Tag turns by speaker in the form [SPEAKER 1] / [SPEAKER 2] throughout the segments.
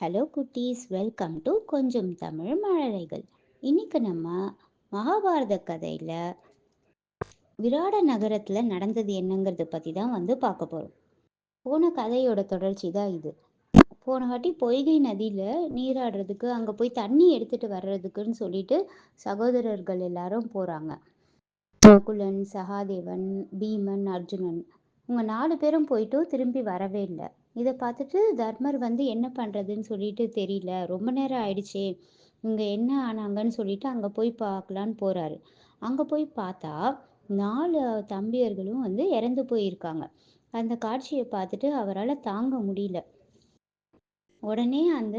[SPEAKER 1] Hello குட்டீஸ். Welcome to கொஞ்சம் தமிழ் மழலைகள். இன்னைக்கு நம்ம மகாபாரத கதையில் விராட நகரத்தில் நடந்தது என்னங்கிறத பற்றி தான் வந்து பார்க்க போகிறோம் போன கதையோட தொடர்ச்சி தான் இது. போன வாட்டி பொய்கை நதியில் நீராடுறதுக்கு அங்கே போய் தண்ணி எடுத்துகிட்டு வர்றதுக்குன்னு சொல்லிட்டு சகோதரர்கள் எல்லாரும் போகிறாங்க குலன் சகாதேவன் பீமன் அர்ஜுனன். உங்க நாலு பேரும் போயிட்டும் திரும்பி வரவே இல்லை. இதை பார்த்துட்டு தர்மர் வந்து என்ன பண்ணுறதுன்னு சொல்லிட்டு தெரியல. ரொம்ப நேரம் ஆயிடுச்சே. இங்கே என்ன ஆனாங்கன்னு சொல்லிட்டு அங்கே போய் பார்க்கலான்னு போகிறாரு அங்கே போய் பார்த்தா நாலு தம்பியர்களும் வந்து இறந்து போயிருக்காங்க. அந்த காட்சியை பார்த்துட்டு அவரால் தாங்க முடியல. உடனே அந்த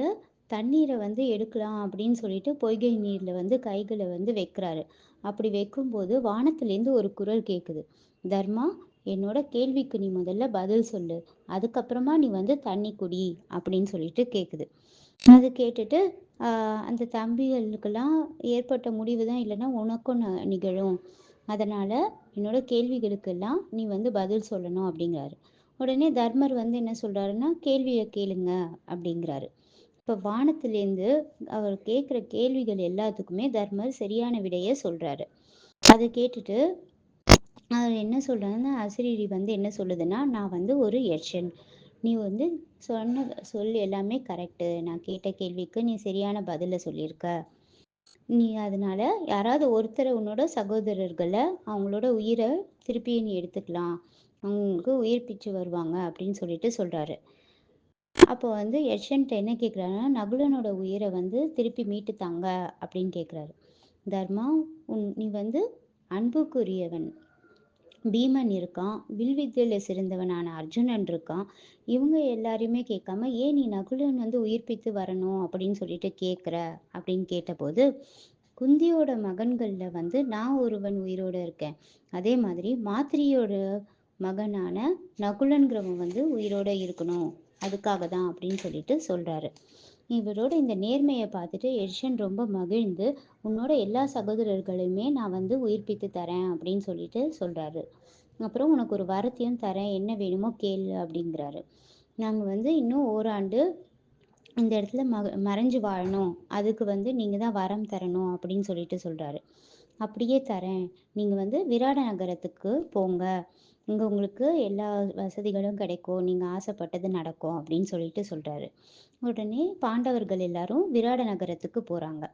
[SPEAKER 1] தண்ணீரை வந்து எடுக்கலாம் அப்படின்னு சொல்லிட்டு பொய்கை நீரில் வந்து கைகளை வந்து வைக்கிறாரு. அப்படி வைக்கும்போது வானத்துலேருந்து ஒரு குரல் கேட்குது தர்மா என்னோட கேள்விக்கு நீ முதல்ல பதில் சொல்லு. அதுக்கப்புறமா நீ வந்து தண்ணி குடி அப்படின்னு சொல்லிட்டு கேட்குது அது கேட்டுட்டு அந்த தம்பிகளுக்கெல்லாம் ஏற்பட்ட முடிவு தான் இல்லைன்னா உனக்கும் நிகழும். அதனால என்னோட கேள்விகளுக்கெல்லாம் நீ வந்து பதில் சொல்லணும் அப்படிங்கிறாரு. உடனே தர்மர் வந்து என்ன சொல்றாருன்னா கேள்வியை கேளுங்க அப்படிங்கிறாரு. இப்போ வானத்திலேருந்து அவர் கேட்குற கேள்விகள் எல்லாத்துக்குமே தர்மர் சரியான விடையை சொல்றாரு. அதை கேட்டுட்டு அவர் என்ன சொல்கிறாங்கன்னா அசிரீரி வந்து என்ன சொல்லுதுன்னா நான் வந்து ஒரு எர்ஷன் நீ வந்து சொன்ன சொல் எல்லாமே கரெக்டு நான் கேட்ட கேள்விக்கு நீ சரியான பதிலை சொல்லியிருக்க. நீ அதனால யாராவது ஒருத்தரை உன்னோட சகோதரர்களை அவங்களோட உயிரை திருப்பி நீ எடுத்துக்கலாம். அவங்களுக்கு உயிர் பிச்சு வருவாங்க அப்படின்னு சொல்லிட்டு சொல்கிறாரு அப்போ வந்து யட்சன்ட்ட என்ன கேட்குறாருன்னா நகுலனோட உயிரை வந்து திருப்பி மீட்டு தாங்க அப்படின்னு கேட்குறாரு தர்மா உன் நீ வந்து அன்புக்குரியவன். பீமன் இருக்கான் வில்வித்தையில் சிறந்தவனான அர்ஜுனன் இருக்கான். இவங்க எல்லாரையுமே கேட்காம ஏன் நீ நகுலன் வந்து உயிர்ப்பித்து வரணும்? அப்படின்னு சொல்லிட்டு கேட்குற அப்படின்னு கேட்டபோது குந்தியோட மகன்களில் வந்து நான் ஒருவன் உயிரோடு இருக்கேன். அதே மாதிரி மாத்திரியோட மகனான நகுலன்கிறவன் வந்து உயிரோட இருக்கணும். அதுக்காக தான் அப்படின்னு சொல்லிட்டு சொல்கிறாரு இவரோட இந்த நேர்மையை பார்த்துட்டு எர்ஷன் ரொம்ப மகிழ்ந்து உன்னோட எல்லா சகோதரர்களையுமே நான் வந்து உயிர்ப்பித்து தரேன் அப்படின்னு சொல்லிட்டு சொல்கிறாரு அப்புறம் உனக்கு ஒரு வரத்தையும் தரேன் என்ன வேணுமோ கேளு அப்படிங்கிறாரு. நாங்கள் வந்து இன்னும் ஓராண்டு இந்த இடத்துல ம மறைஞ்சு வாழணும். அதுக்கு வந்து நீங்கள் தான் வரம் தரணும் அப்படின்னு சொல்லிட்டு சொல்கிறாரு அப்படியே தரேன். நீங்கள் வந்து விராட நகரத்துக்கு போங்க. இங்கே உங்களுக்கு எல்லா வசதிகளும் கிடைக்கும். நீங்கள் ஆசைப்பட்டது நடக்கும் அப்படின்னு சொல்லிட்டு சொல்கிறாரு உடனே பாண்டவர்கள் எல்லாரும் விராட நகரத்துக்கு போகிறாங்க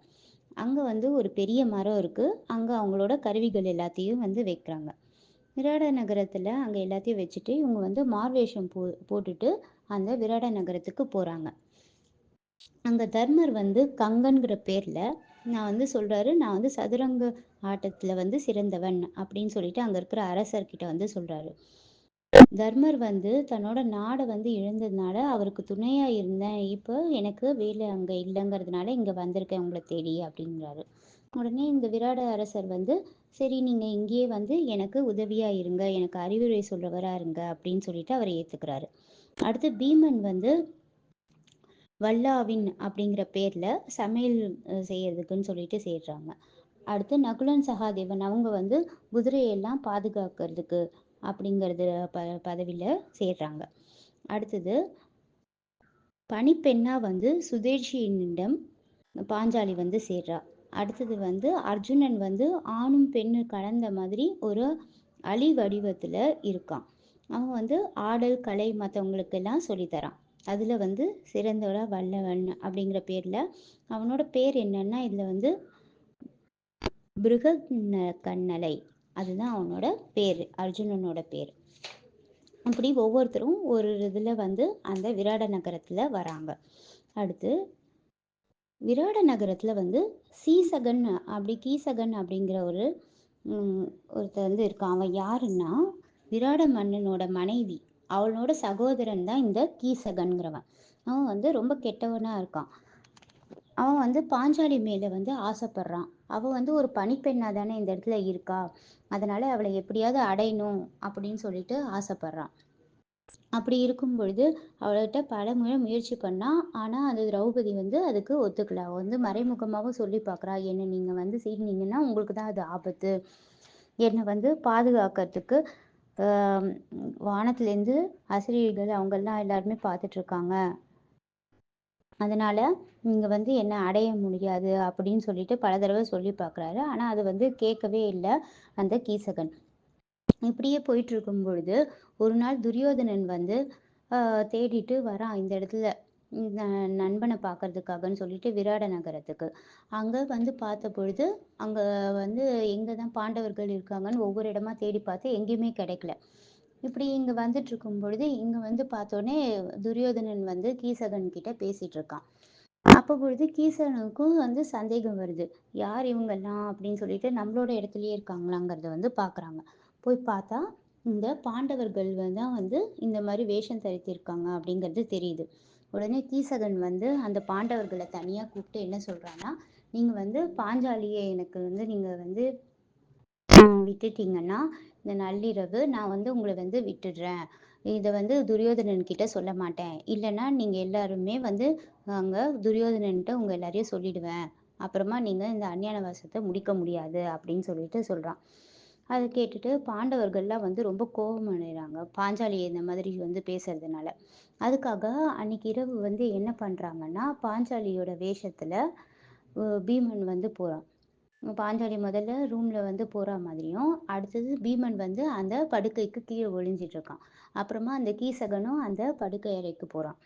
[SPEAKER 1] அங்கே வந்து ஒரு பெரிய மரம் இருக்குது அங்கே அவங்களோட கருவிகள் எல்லாத்தையும் வந்து வைக்கிறாங்க. விராட நகரத்தில் அங்கே எல்லாத்தையும் வச்சுட்டு இவங்க வந்து மார்வேஷம் போ போட்டுட்டு அந்த விராட நகரத்துக்கு போகிறாங்க அங்கே தர்மர் வந்து கங்கன்கிற பேரில் நான் வந்து சொல்கிறாரு நான் வந்து சதுரங்க ஆட்டத்தில் வந்து சிறந்தவன் அப்படின்னு சொல்லிட்டு அங்கே இருக்கிற அரசர்கிட்ட வந்து சொல்கிறாரு தர்மர் வந்து தன்னோட நாடை வந்து இழந்ததுனால அவருக்கு துணையாக இருந்தேன். இப்போ எனக்கு வேலை அங்கே இல்லைங்கிறதுனால இங்கே வந்திருக்கேன் உங்களை தேடி அப்படிங்கிறாரு. உடனே இந்த விராட அரசர் வந்து சரி நீங்கள் இங்கேயே வந்து எனக்கு உதவியாக இருங்க எனக்கு அறிவுரை சொல்கிறவராக இருங்க அப்படின்னு சொல்லிட்டு அவர் ஏற்றுக்கிறாரு அடுத்து பீமன் வந்து வல்லாவின் அப்படிங்கிற பேரில் சமையல் செய்கிறதுக்குன்னு சொல்லிட்டு செய்கிறாங்க அடுத்து நகுலன் சகாதேவன் அவங்க வந்து குதிரையெல்லாம் பாதுகாக்கிறதுக்கு அப்படிங்கிறது ப பதவியில் சேர்றாங்க. அடுத்தது பனிப்பெண்ணா வந்து சுதேஷியினிடம் பாஞ்சாலி வந்து சேர்றா. அடுத்தது வந்து அர்ஜுனன் வந்து ஆணும் பெண்ணு கலந்த மாதிரி ஒரு அழி வடிவத்தில் இருக்கான். அவன் வந்து ஆடல் கலை மற்றவங்களுக்கெல்லாம் சொல்லித்தரான். அதில் வந்து சிறந்தோட வல்லவன் அப்படிங்கிற பேரில் அவனோட பேர் என்னன்னா இதில் வந்து பிருக கண்ணலை அதுதான் அவனோட பேர் அர்ஜுனனோட பேர். அப்படி ஒவ்வொருத்தரும் ஒரு இதில் வந்து அந்த விராட நகரத்தில் வராங்க. அடுத்து விராட நகரத்தில் வந்து சீசகன் அப்படி கீசகன் அப்படிங்கிற ஒரு ஒருத்தர் வந்து இருக்கான். அவன் யாருன்னா விராட மன்னனோட மனைவி. அவளோட சகோதரன் தான் இந்த கீசகன்கிறவன். அவன் வந்து ரொம்ப கெட்டவனாக இருக்கான். அவன் வந்து பாஞ்சாலி மேலே வந்து ஆசைப்படுறான். அவள் வந்து ஒரு பனிப்பெண்ணாக தானே இந்த இடத்துல இருக்கா? அதனால் அவளை எப்படியாவது அடையணும் அப்படின்னு சொல்லிட்டு ஆசைப்படுறான். அப்படி இருக்கும் பொழுது அவள்கிட்ட பல முறை முயற்சி பண்ணா ஆனால் அது திரௌபதி வந்து அதுக்கு ஒத்துக்கல. அவள் வந்து மறைமுகமாகவும் சொல்லி பார்க்குறா என்ன நீங்கள் வந்து சீர்னீங்கன்னா உங்களுக்கு தான் அது ஆபத்து. என்னை வந்து பாதுகாக்கிறதுக்கு வானத்துலேருந்து ஆசிரியர்கள் அவங்கெல்லாம் எல்லாருமே பார்த்துட்ருக்காங்க. அதனால் நீங்கள் வந்து என்ன அடைய முடியாது அப்படின்னு சொல்லிட்டு பல தடவை சொல்லி பார்க்குறாரு. ஆனால் அது வந்து கேட்கவே இல்லை அந்த கீசகன். இப்படியே போயிட்டு இருக்கும் பொழுது ஒரு நாள் துரியோதனன் வந்து தேடிட்டு வரான் இந்த இடத்துல. நண்பனை பார்க்கறதுக்காகன்னு சொல்லிட்டு விராட நகரத்துக்கு. அங்கே வந்து பார்த்த பொழுது அங்கே வந்து எங்கே தான் பாண்டவர்கள் இருக்காங்கன்னு ஒவ்வொரு இடமா தேடி பார்த்து எங்கேயுமே கிடைக்கல. இப்படி இங்கே வந்துட்டு இருக்கும் பொழுது இங்கே வந்து பார்த்தோன்னே துரியோதனன் வந்து கீசகன் கிட்ட பேசிட்டு இருக்கான். அப்போ பொழுது கீசகனுக்கும் வந்து சந்தேகம் வருது. யார் இவங்கெல்லாம் அப்படின்னு சொல்லிட்டு நம்மளோட இடத்துலயே இருக்காங்களாங்கிறத வந்து பார்க்குறாங்க போய் பார்த்தா இந்த பாண்டவர்கள் தான் வந்து இந்த மாதிரி வேஷம் தரித்திருக்காங்க அப்படிங்கிறது தெரியுது. உடனே கீசகன் வந்து அந்த பாண்டவர்களை தனியாக கூப்பிட்டு என்ன சொல்கிறான்னா நீங்கள் வந்து பாஞ்சாலியை எனக்கு வந்து நீங்கள் வந்து விட்டுட்டீங்கன்னா இந்த நள்ளிரவு நான் வந்து உங்களை வந்து விட்டுடுறேன். இதை வந்து துரியோதனன் கிட்ட சொல்ல மாட்டேன். இல்லைன்னா நீங்கள் எல்லாருமே வந்து அங்கே துரியோதனன்கிட்ட உங்கள் எல்லாரையும் சொல்லிடுவேன். அப்புறமா நீங்கள் இந்த அந்நியான வாசத்தை முடிக்க முடியாது. அப்படின்னு சொல்லிட்டு சொல்கிறான் அதை கேட்டுட்டு பாண்டவர்கள்லாம் வந்து ரொம்ப கோபம் அடைகிறாங்க பாஞ்சாலி இந்த மாதிரி வந்து பேசுறதுனால. அதுக்காக அன்னைக்கு இரவு வந்து என்ன பண்ணுறாங்கன்னா பாஞ்சாலியோட வேஷத்தில் பீமன் வந்து போகிறான் பாஞ்சாலி முதல்ல ரூமில் வந்து போகிற மாதிரியும் அடுத்தது பீமன் வந்து அந்த படுக்கைக்கு கீழே ஒளிஞ்சிட்டு இருக்கான். அப்புறமா அந்த கீசகனும் அந்த படுக்கை அறைக்கு போகிறான்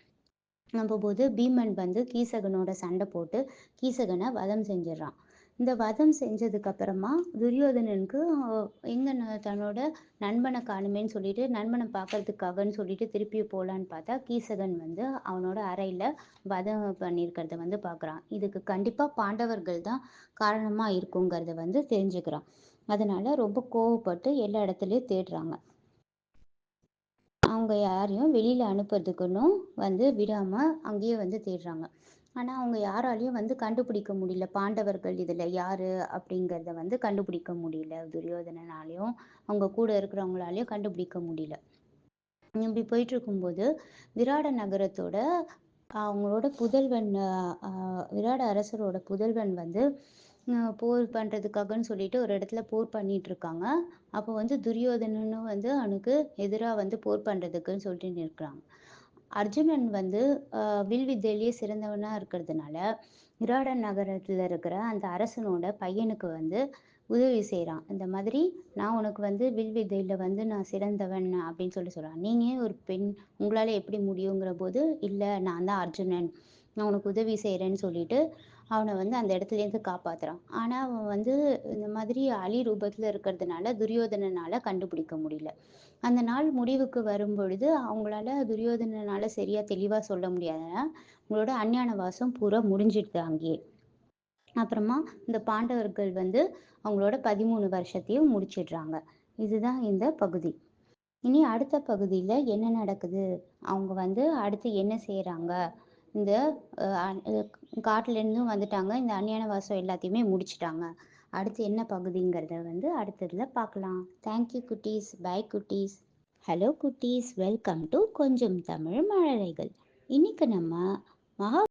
[SPEAKER 1] போது பீமன் வந்து கீசகனோட சண்டை போட்டு கீசகனை வதம் செஞ்சிடறான். இந்த வதம் செஞ்சதுக்கு அப்புறமா துரியோதனனுக்கு எங்க தன்னோட நண்பனை காணுமேன்னு சொல்லிட்டு நண்பனை பார்க்கறதுக்காகன்னு சொல்லிட்டு திருப்பி போகலான்னு பார்த்தா கீசகன் வந்து அவனோட அறையில வதம் பண்ணியிருக்கிறத வந்து பார்க்குறான் இதுக்கு கண்டிப்பா பாண்டவர்கள் தான் காரணமா இருக்குங்கிறத வந்து தெரிஞ்சுக்கிறான். அதனால ரொம்ப கோவப்பட்டு எல்லா இடத்துலயும் தேடுறாங்க. அவங்க யாரையும் வெளியில அனுப்புறதுக்குன்னு வந்து விடாம அங்கேயே வந்து தேடுறாங்க. ஆனா அவங்க யாராலையும் வந்து கண்டுபிடிக்க முடியல. பாண்டவர்கள் இதுல யாரு அப்படிங்கிறத வந்து கண்டுபிடிக்க முடியல. துரியோதனனாலையும் அவங்க கூட இருக்கிறவங்களாலையும் கண்டுபிடிக்க முடியல. இப்படி போயிட்டு இருக்கும்போது விராட நகரத்தோட அவங்களோட புதல்வன் விராட அரசரோட புதல்வன் வந்து போர் பண்ணுறதுக்காகன்னு சொல்லிட்டு ஒரு இடத்துல போர் பண்ணிட்டு இருக்காங்க. அப்போ வந்து துரியோதனனும் வந்து அவனுக்கு எதிராக வந்து போர் பண்ணுறதுக்குன்னு சொல்லிட்டு நிற்கிறாங்க. அர்ஜுனன் வந்து வில் வித்தையிலேயே சிறந்தவனா இருக்கிறதுனால இராடன் நகரத்துல இருக்கிற அந்த அரசனோட பையனுக்கு வந்து உதவி செய்கிறான் இந்த மாதிரி நான் உனக்கு வந்து வில்வித்தையில வந்து நான் சிறந்தவன் அப்படின்னு சொல்லி சொல்கிறான் நீங்கள் ஒரு பெண் உங்களால் எப்படி முடியுங்கிற போது இல்லை நான் தான் அர்ஜுனன். நான் உனக்கு உதவி செய்கிறேன்னு சொல்லிட்டு அவனை வந்து அந்த இடத்துலேருந்து காப்பாத்துறான். ஆனால் அவன் வந்து இந்த மாதிரி அலி ரூபத்தில் இருக்கிறதுனால துரியோதனனால் கண்டுபிடிக்க முடியல. அந்த நாள் முடிவுக்கு வரும் பொழுது அவங்களால துரியோதனனால் சரியாக தெளிவாக சொல்ல முடியாதுன்னா உங்களோட அஞ்ஞான வாசம் பூரா முடிஞ்சிடுது அங்கேயே. அப்புறமா இந்த பாண்டவர்கள் வந்து அவங்களோட பதிமூணு வருஷத்தையும் முடிச்சிடுறாங்க. இதுதான் இந்த பகுதி. இனி அடுத்த பகுதியில் என்ன நடக்குது? அவங்க வந்து அடுத்து என்ன செய்கிறாங்க இந்த காட்டிலேருந்தும் வந்துட்டாங்க. இந்த அந்நியான வாசம் எல்லாத்தையுமே முடிச்சிட்டாங்க. அடுத்து என்ன பகுதிங்கிறத வந்து அடுத்ததில் பார்க்கலாம் தேங்க்யூ குட்டீஸ். பை குட்டீஸ். ஹலோ குட்டீஸ். வெல்கம் டு கொஞ்சம் தமிழ் மழலைகள். இன்னைக்கு நம்ம மகா